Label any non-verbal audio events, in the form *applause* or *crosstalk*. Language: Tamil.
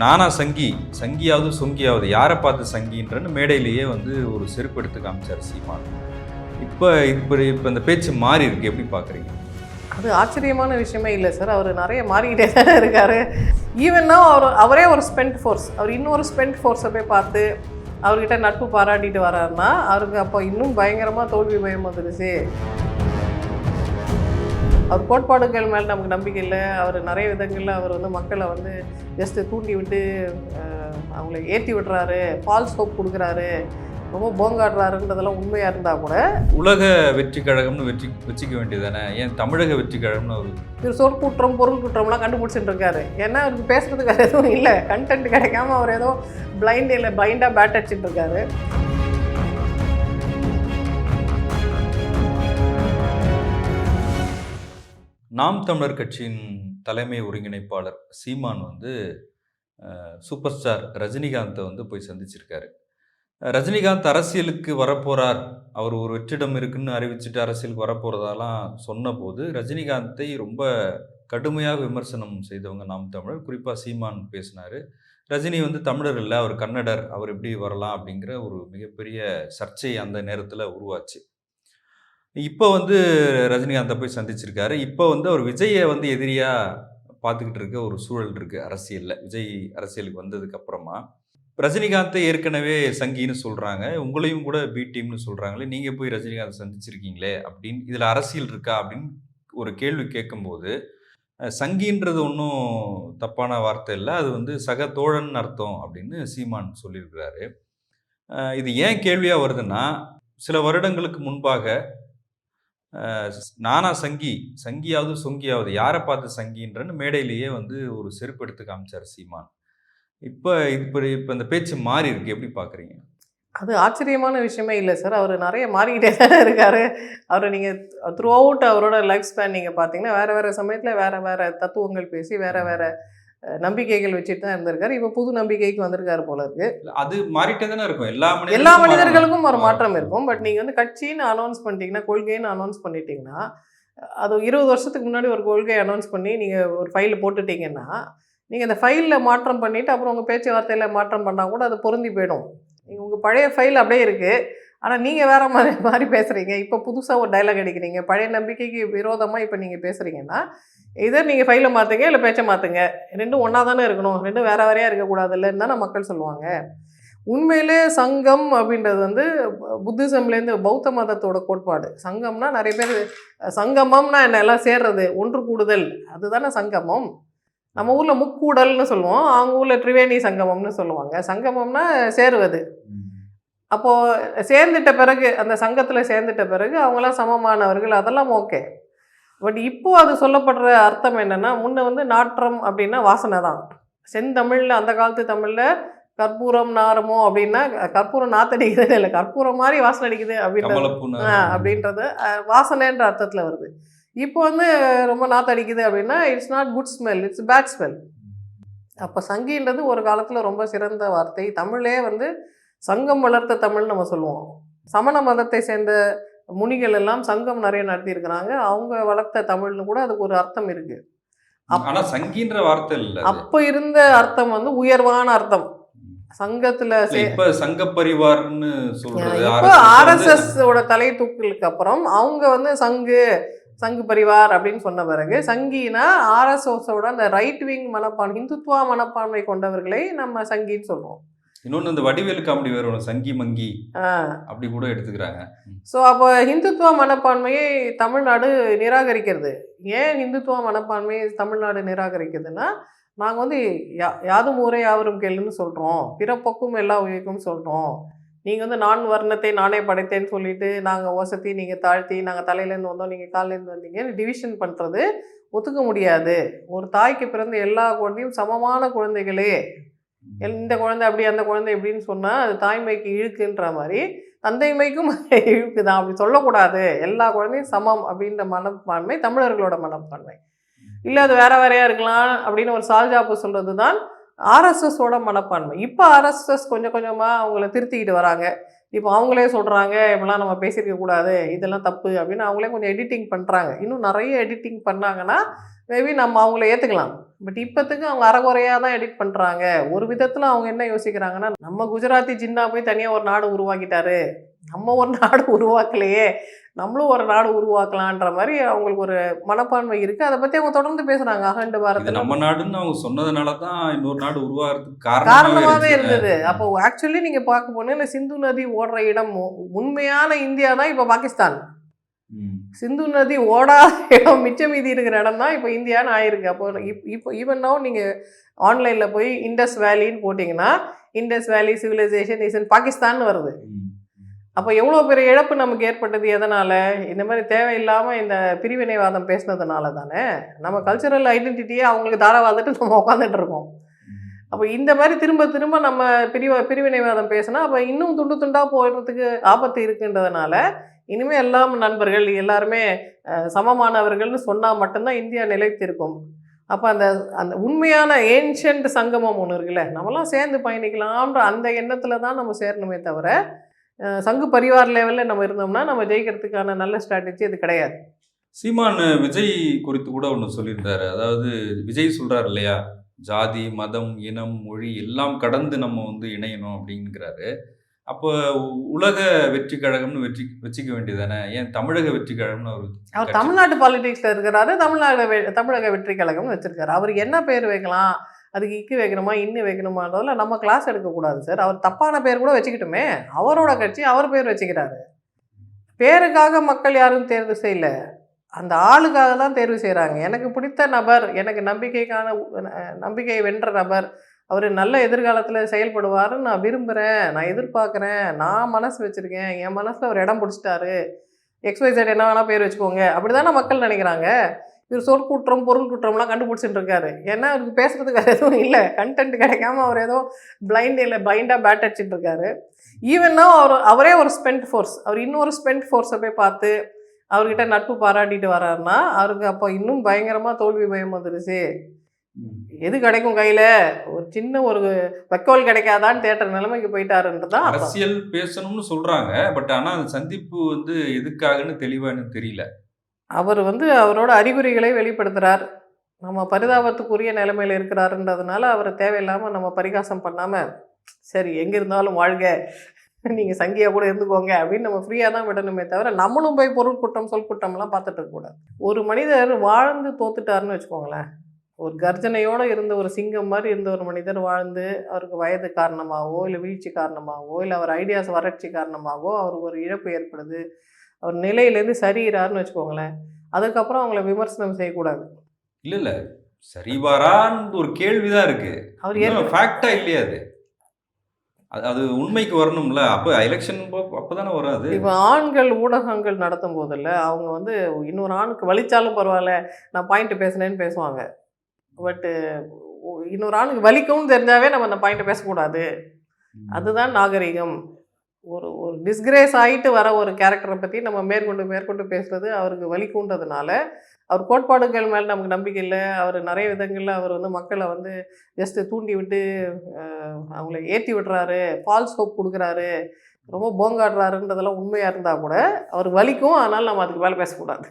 நானா சங்கி சங்கியாவது சொங்கியாவது யாரை பார்த்து சங்கின்றன்னு மேடையிலேயே வந்து ஒரு செருப்பு எடுத்து காமிச்சார் சீமான். இப்போ இப்போ இப்போ இந்த பேச்சு மாறி இருக்கு. எப்படி பார்க்குறீங்க? அது ஆச்சரியமான விஷயமே இல்லை சார். அவர் நிறைய மாறிக்கிட்டே தான் இருக்கார். ஈவன்னா அவர் அவரே ஒரு ஸ்பெண்ட் ஃபோர்ஸ் அவர் இன்னொரு ஸ்பெண்ட் ஃபோர்ஸை போய் பார்த்து அவர்கிட்ட நட்பு பாராட்டிட்டு வராருன்னா அவருக்கு அப்போ இன்னும் பயங்கரமாக தோல்வி பயம் வந்துடுச்சு அவர் கோட்பாடுகள் மேலே நமக்கு நம்பிக்கை இல்லை. அவர் நிறைய விதங்களில் அவர் வந்து மக்களை வந்து ஜஸ்ட்டு தூண்டி விட்டு அவங்களை ஏற்றி விடுறாரு ஃபால்ஸ் ஹோப் கொடுக்குறாரு ரொம்ப போங்காடுறாருன்றதெல்லாம் உண்மையாக இருந்தால் கூட உலக வெற்றி கழகம்னு வெற்றி வச்சுக்க வேண்டியதானே ஏன் தமிழக வெற்றி கழகம்னு அவர் இவர் சொற்குற்றம் பொருள் குற்றம்லாம் கண்டுபிடிச்சிட்டு இருக்காரு ஏன்னா அவருக்கு பேசுறதுக்கு எதுவும் இல்லை. கண்டென்ட் கிடைக்காம அவர் ஏதோ பிளைண்ட் இல்லை பிளைண்டாக பேட் அடிச்சிட்டு இருக்காரு நாம் தமிழர் கட்சியின் தலைமை ஒருங்கிணைப்பாளர் சீமான் வந்து சூப்பர் ஸ்டார் ரஜினிகாந்தை வந்து போய் சந்திச்சிருக்காரு. ரஜினிகாந்த் அரசியலுக்கு வரப்போகிறார் அவர் ஒரு வெற்றிடம் இருக்குன்னு அறிவிச்சுட்டு அரசியலுக்கு வரப்போகிறதாலாம் சொன்னபோது ரஜினிகாந்தை ரொம்ப கடுமையாக விமர்சனம் செய்தவங்க நாம் தமிழர். குறிப்பாக சீமான் பேசினார். ரஜினி வந்து தமிழர் இல்லை அவர் கன்னடர் அவர் எப்படி வரலாம் அப்படிங்கிற ஒரு மிகப்பெரிய சர்ச்சை அந்த நேரத்தில் உருவாச்சு. இப்போ வந்து ரஜினிகாந்தை போய் சந்திச்சிருக்காரு. இப்போ வந்து அவர் விஜயை வந்து எதிரியாக பார்த்துக்கிட்டு இருக்க ஒரு சூழல் இருக்குது அரசியலில். விஜய் அரசியலுக்கு வந்ததுக்கு அப்புறமா. ரஜினிகாந்தை ஏற்கனவே சங்கின்னு சொல்கிறாங்க உங்களையும் கூட பி டீம்னு சொல்கிறாங்களே நீங்கள் போய் ரஜினிகாந்த் சந்திச்சிருக்கீங்களே அப்படின்னு இதில் அரசியல் இருக்கா அப்படின்னு ஒரு கேள்வி கேட்கும்போது சங்கின்றது ஒன்றும் தப்பான வார்த்தை இல்லை. அது வந்து சக தோழன் அர்த்தம் அப்படின்னு சீமான் சொல்லியிருக்கிறாரு. இது ஏன் கேள்வியாக வருதுன்னா சில வருடங்களுக்கு முன்பாக நானா சங்கி சங்கியாவது சொங்கியாவது யாரை பார்த்து சங்கின்றன்னு மேடையிலேயே வந்து ஒரு செருப்பு எடுத்து காமிச்சார் சீமான். இப்போ இப்போ இப்போ இந்த பேச்சு மாறி இருக்கு. எப்படி பார்க்குறீங்க அது ஆச்சரியமான விஷயமே இல்லை சார். அவர் நிறைய மாறிக்கிட்டே தான் இருக்கார். அவர் நீங்கள் த்ரூ அவுட் அவரோட லைஃப் ஸ்பேன் நீங்கள் பார்த்தீங்கன்னா வேறு வேறு சமயத்தில் வேறு வேறு தத்துவங்கள் பேசி வேறு வேறு நம்பிக்கைகள் வச்சுட்டு தான் இருந்திருக்காரு. இப்போ புது நம்பிக்கைக்கு வந்திருக்காரு போல இருக்கு. அது மாறிட்டே தானே இருக்கும். எல்லா எல்லா மனிதர்களுக்கும் ஒரு. மாற்றம் இருக்கும். பட் நீங்கள் வந்து கட்சின்னு அனௌன்ஸ் பண்ணிட்டீங்கன்னா கொள்கைன்னு அனௌன்ஸ் பண்ணிட்டீங்கன்னா அது இருபது வருஷத்துக்கு முன்னாடி ஒரு கொள்கையை அனௌன்ஸ் பண்ணி நீங்கள் ஒரு ஃபைலில் போட்டுட்டீங்கன்னா நீங்கள் அந்த ஃபைலில் மாற்றம் பண்ணிவிட்டு அப்புறம் உங்கள் பேச்சுவார்த்தையில் மாற்றம் பண்ணால் கூட அது பொருந்தி போயிடும். நீங்கள் உங்கள் பழைய ஃபைல் அப்படியே இருக்குது ஆனால் நீங்கள் வேறு மாதிரி மாதிரி பேசுகிறீங்க இப்போ புதுசாக ஒரு டைலாக் அடிக்கிறீங்க பழைய நம்பிக்கைக்கு விரோதமாக இப்போ நீங்கள் பேசுகிறீங்கன்னா இதை நீங்கள் ஃபைலை மாற்றுங்க இல்லை பேச்சை மாற்றுங்க ரெண்டும் ஒன்றா தானே இருக்கணும். ரெண்டும் வேறு வேறையாக இருக்கக்கூடாது இல்லைன்னு தானே மக்கள் சொல்லுவாங்க. உண்மையிலே சங்கம் அப்படின்றது வந்து புத்திசம்லேருந்து பௌத்த மதத்தோட கோட்பாடு. சங்கம்னா நிறைய பேர் சங்கமம்னா என்ன? எல்லாம் சேர்றது. ஒன்று கூடுதல். அதுதானே சங்கமம். நம்ம ஊரில் முக்கூடல்னு சொல்லுவோம். அவங்க ஊரில் திரிவேணி சங்கமம்னு சொல்லுவாங்க. சங்கமம்னா சேருவது. அப்போது சேர்ந்துட்ட பிறகு அந்த சங்கத்தில் சேர்ந்துட்ட பிறகு அவங்களாம் சமமானவர்கள் அதெல்லாம் ஓகே. பட் இப்போ அது சொல்லப்படுற அர்த்தம் என்னென்னா முன்ன வந்து நாற்றம் அப்படின்னா வாசனை தான். செந்தமிழில் அந்த காலத்து தமிழில் கற்பூரம் நாரமோ அப்படின்னா கற்பூரம் நாத்தடிக்குதுன்னு இல்லை கற்பூரம் மாதிரி வாசனை அடிக்குது அப்படின்றது அப்படின்றது வாசனைன்ற அர்த்தத்தில் வருது. இப்போ வந்து ரொம்ப நாத்தடிக்குது அப்படின்னா it's not good smell it's bad smell அப்போ சங்கின்றது ஒரு காலத்தில் ரொம்ப சிறந்த வார்த்தை. தமிழே வந்து சங்கம் வளர்த்த தமிழ் நம்ம சொல்லுவோம். சமண மதத்தை சேர்ந்த முனிகள் எல்லாம் சங்கம் நிறைய நடத்தியிருக்கிறாங்க. அவங்க வளர்த்த தமிழ்னு கூட அதுக்கு ஒரு அர்த்தம் இருக்கு. ஆனா சங்கின்ற வார்த்தை இல்ல. அப்போ இருந்த அர்த்தம் வந்து உயர்வான அர்த்தம். சங்கத்துல இப்ப சங்க பரிவார்னு சொல்றது இப்போ ஆர்எஸ்எஸ் ஓட தலை தூக்கலுக்கு அப்புறம் அவங்க வந்து சங்கு சங்கு பரிவார் அப்படின்னு சொன்ன பிறகு சங்கினா ஆர்எஸ்எஸோட அந்த ரைட் விங் மனப்பான்மை இந்துத்துவா மனப்பான்மை கொண்டவர்களை நம்ம சங்கின்னு சொல்றோம். இன்னொன்னு இந்த வடிவேலு காமெடி வேற சங்கி மங்கி அப்படி கூட எடுத்துக்கிறாங்க. ஸோ அப்போ ஹிந்துத்துவ மனப்பான்மையை தமிழ்நாடு நிராகரிக்கிறது. ஏன் ஹிந்துத்துவ மனப்பான்மையை தமிழ்நாடு நிராகரிக்குதுன்னா நாங்கள் வந்து யா யாதும் ஊரே யாவரும் கேளுன்னு சொல்கிறோம் பிறப்பொக்கும் எல்லா உயிர்க்கும் சொல்கிறோம் நீங்கள் வந்து நான் வர்ணத்தை நானே படைத்தேன்னு சொல்லிட்டு நாங்கள் வசதி நீங்கள் தாழ்த்தி நாங்கள் தலையிலேருந்து வந்தோம் நீங்கள் காலிலேருந்து வந்தீங்கன்னு டிவிஷன் பண்ணுறது ஒத்துக்க முடியாது. ஒரு தாய்க்கு பிறந்த எல்லா குழந்தையும் சமமான குழந்தைகளே. இந்த குழந்தை அப்படி அந்த குழந்தை இப்படின்னு சொன்னால் அது தாய்மைக்கு இழுக்குன்ற மாதிரி தந்தைமைக்கும் *laughs* இழுக்கு தான் அப்படி சொல்லக்கூடாது. எல்லா குழந்தையும் சமம் அப்படின்ற மனப்பான்மை தமிழர்களோட மனப்பான்மை. இல்லை அது வேற வேறையாக இருக்கலாம் அப்படின்னு ஒரு சால்ஜாப்பு சொல்கிறது தான் ஆர்எஸ்எஸோட மனப்பான்மை. இப்போ ஆர்எஸ்எஸ் கொஞ்சம் கொஞ்சமாக அவங்கள திருத்திக்கிட்டு வராங்க. இப்போ அவங்களே சொல்கிறாங்க இப்படிலாம் நம்ம பேசியிருக்க கூடாது. இதெல்லாம் தப்பு. அப்படின்னு அவங்களே கொஞ்சம் எடிட்டிங் பண்ணுறாங்க இன்னும் நிறைய எடிட்டிங் பண்ணாங்கன்னா மேபி நம்ம அவங்கள ஏற்றுக்கலாம் பட் இப்போத்துக்கு அவங்க அறகுறையாக தான் எடிட் பண்ணுறாங்க ஒரு விதத்தில் அவங்க என்ன யோசிக்கிறாங்கன்னா நம்ம குஜராத்தி ஜின்னா போய் தனியாக ஒரு நாடு உருவாக்கிட்டாரு. நம்ம ஒரு நாடு உருவாக்கலையே நம்மளும் ஒரு நாடு உருவாக்கலான்ற மாதிரி அவங்களுக்கு ஒரு மனப்பான்மை இருக்குது அதை பற்றி அவங்க தொடர்ந்து பேசுகிறாங்க அகண்டு பாரத்தில் நம்ம நாடுன்னு அவங்க சொன்னதுனால தான் இன்னொரு நாடு உருவாகிறதுக்கு காரணமாகவே இருந்தது. அப்போ ஆக்சுவலி நீங்கள் பார்க்க போனீங்கன்னா சிந்து நதி ஓடுற இடம் உண்மையான இந்தியா தான் இப்போ பாகிஸ்தான். சிந்து நதி ஓடாத இடம் மிச்சம் மீதி இருக்கிற இடம் தான் இப்போ இந்தியான்னு ஆயிருக்கு. அப்போ இப் இப்போ ஈவன் now நீங்கள் ஆன்லைனில் போய் இண்டஸ் வேலின்னு போட்டிங்கன்னா இண்டஸ் வேலி சிவிலைசேஷன் இஸ் இன் பாகிஸ்தான் வருது. அப்போ எவ்வளோ பெரிய இழப்பு நமக்கு ஏற்பட்டது எதனால்? இந்த மாதிரி தேவையில்லாமல் இந்த பிரிவினைவாதம் பேசுனதுனால தானே? நம்ம கல்ச்சுரல் ஐடென்டிட்டியே அவங்களுக்கு தாராவாதட்டு நம்ம உட்காந்துட்டு இருக்கோம். அப்போ இந்த மாதிரி திரும்ப திரும்ப நம்ம பிரிவ பிரிவினைவாதம் பேசினா அப்போ இன்னும் துண்டு துண்டாக போயிடுறதுக்கு ஆபத்து இருக்குன்றதுனால இனிமேல் எல்லாம் நண்பர்கள் எல்லாருமே சமமானவர்கள்னு சொன்னால் மட்டும்தான் இந்தியா நிலைத்திருக்கும். அப்போ அந்த அந்த உண்மையான ஏன்ஷியன்ட் சங்கமம் ஒன்று இருக்குல்ல நம்மலாம் சேர்ந்து பயணிக்கலாம்ன்ற அந்த எண்ணத்தில் தான் நம்ம சேரணுமே தவிர சங்கு பரிவார் லெவலில் நம்ம இருந்தோம்னா நம்ம ஜெயிக்கிறதுக்கான நல்ல ஸ்ட்ராட்டஜி அது கிடையாது. சீமான் விஜய் குறித்து கூட ஒன்று சொல்லியிருந்தாரு. அதாவது விஜய் சொல்றாரு இல்லையா? ஜாதி மதம் இனம் மொழி எல்லாம் கடந்து நம்ம வந்து இணையணும் அப்படிங்கிறாரு. அப்போ உலக வெற்றி கழகம்னு வெற்றி வச்சுக்க வேண்டியதானே ஏன் தமிழக வெற்றி கழகம்னு அவர் அவர் தமிழ்நாட்டு பாலிடிக்ஸில் இருக்கிறாரு தமிழ்நாடு தமிழக வெற்றி கழகம்னு வச்சிருக்காரு. அவருக்கு என்ன பேர் வைக்கலாம்? அதுக்கு இக்கு வைக்கணுமா இன்னும் வைக்கணுமான்றதுல நம்ம கிளாஸ் எடுக்கக்கூடாது சார் அவர் தப்பான பேர் கூட வச்சுக்கிட்டுமே அவரோட கட்சி அவர் பேர் வச்சுக்கிறாரு. பேருக்காக மக்கள் யாரும் தேர்வு செய்யல. அந்த ஆளுக்காக தான் தேர்வு செய்கிறாங்க எனக்கு பிடித்த நபர் எனக்கு நம்பிக்கைக்கான நம்பிக்கையை வென்ற நபர் அவர் நல்ல எதிர்காலத்தில் செயல்படுவாருன்னு நான் விரும்புகிறேன் நான் எதிர்பார்க்குறேன். நான் மனசு வச்சுருக்கேன். என் மனசில் ஒரு இடம் பிடிச்சிட்டாரு. எக்ஸ்வைசைட் என்ன வேணால் பேர் வச்சுக்கோங்க. அப்படி தானே மக்கள் நினைக்கிறாங்க. இவர் சொற்குற்றம் பொருள் குற்றம்லாம் கண்டுபிடிச்சிட்டு இருக்காரு ஏன்னா அவருக்கு பேசுறதுக்கு வேறு எதுவும் இல்லை. கண்டென்ட் கிடைக்காம அவர் ஏதோ பிளைண்ட் இல்லை பிளைண்டாக பேட் அடிச்சிட்டு இருக்காரு ஈவன்னா அவர் அவரே ஒரு ஸ்பெண்ட் ஃபோர்ஸ் அவர் இன்னொரு ஸ்பெண்ட் ஃபோர்ஸை போய் பார்த்து அவர்கிட்ட நட்பு பாராட்டிட்டு வர்றாருன்னா அவருக்கு அப்போ இன்னும் பயங்கரமாக தோல்வி பயம் வந்துருச்சு. எது கிடைக்கும் கையில்? ஒரு சின்ன ஒரு வைக்கோல் கிடைக்காதான்னு தேடுற நிலைமைக்கு போயிட்டாருன்றது தான் அர்த்தம். அரசியல் பேசணும்னு சொல்றாங்க. பட் ஆனா அந்த சந்திப்பு வந்து எதுக்காகன்னு தெளிவா எனக்கு தெரியல. அவர் வந்து அவரோட அறிகுறிகளை வெளிப்படுத்துகிறார் நம்ம பரிதாபத்துக்குரிய நிலைமையில் இருக்கிறாருன்றதுனால அவரை தேவையில்லாமல் நம்ம பரிகாசம் பண்ணாமல் சரி எங்கே இருந்தாலும் வாழ்க நீங்கள் சங்கியாக கூட இருந்துக்கோங்க அப்படின்னு நம்ம ஃப்ரீயாக தான் விடணுமே தவிர நம்மளும் போய் பொருள் கூட்டம் சொல் கூட்டம்லாம் பார்த்துட்டு இருக்கக்கூடாது ஒரு மனிதர் வாழ்ந்து தோத்துட்டாருன்னு வச்சுக்கோங்களேன். ஒரு கர்ஜனையோடு இருந்த ஒரு சிங்கம் மாதிரி இருந்த ஒரு மனிதர் வாழ்ந்து அவருக்கு வயது காரணமாகவோ இல்லை வீழ்ச்சி காரணமாகவோ இல்லை அவர் ஐடியாஸ் வறட்சி காரணமாகவோ அவருக்கு ஒரு இழப்பு ஏற்படுது. அவர் நிலையிலேருந்து சரிகிறாருன்னு வச்சுக்கோங்களேன். அதுக்கப்புறம் அவங்கள விமர்சனம் செய்யக்கூடாது. இல்ல இல்ல. சரிவாரான்னு ஒரு கேள்விதான் இருக்கு. அவர் ஃபேக்டா இல்லையா அது. அது- உண்மைக்கு வரணும்ல. அப்ப எலெக்ஷன் அப்பதானே வரும் அது இப்போ ஆண்கள் ஊடகங்கள் நடத்தும் போதில் அவங்க வந்து இன்னொரு ஆணுக்கு வலிச்சாலும் பரவாயில்ல நான் பாயிண்ட் பேசினேன்னு பேசுவாங்க. பட்டு இன்னொரு ஆணுக்கு வலிக்கும்னு தெரிஞ்சாவே நம்ம அந்த பாயிண்ட் பேசக்கூடாது. அதுதான் நாகரிகம். ஒரு ஒரு டிஸ்கிரேஸ் ஆகிட்டு வர ஒரு கேரக்டரை பற்றி நம்ம மேற்கொண்டு மேற்கொண்டு பேசுகிறது அவருக்கு வலிக்குன்றதுனால அவர் கோட்பாடுகள் மேலே நமக்கு நம்பிக்கை இல்லை. அவர் நிறைய விதங்களில் அவர் வந்து மக்களை வந்து ஜஸ்ட்டு தூண்டி விட்டு அவங்கள ஏற்றி விடுறாரு ஃபால்ஸ் ஹோப் கொடுக்குறாரு ரொம்ப போங்காடுறாருன்றதெல்லாம் உண்மையாக இருந்தால் கூட அவர் வலிக்கும். அதனால் நம்ம அதுக்கு மேலே பேசக்கூடாது.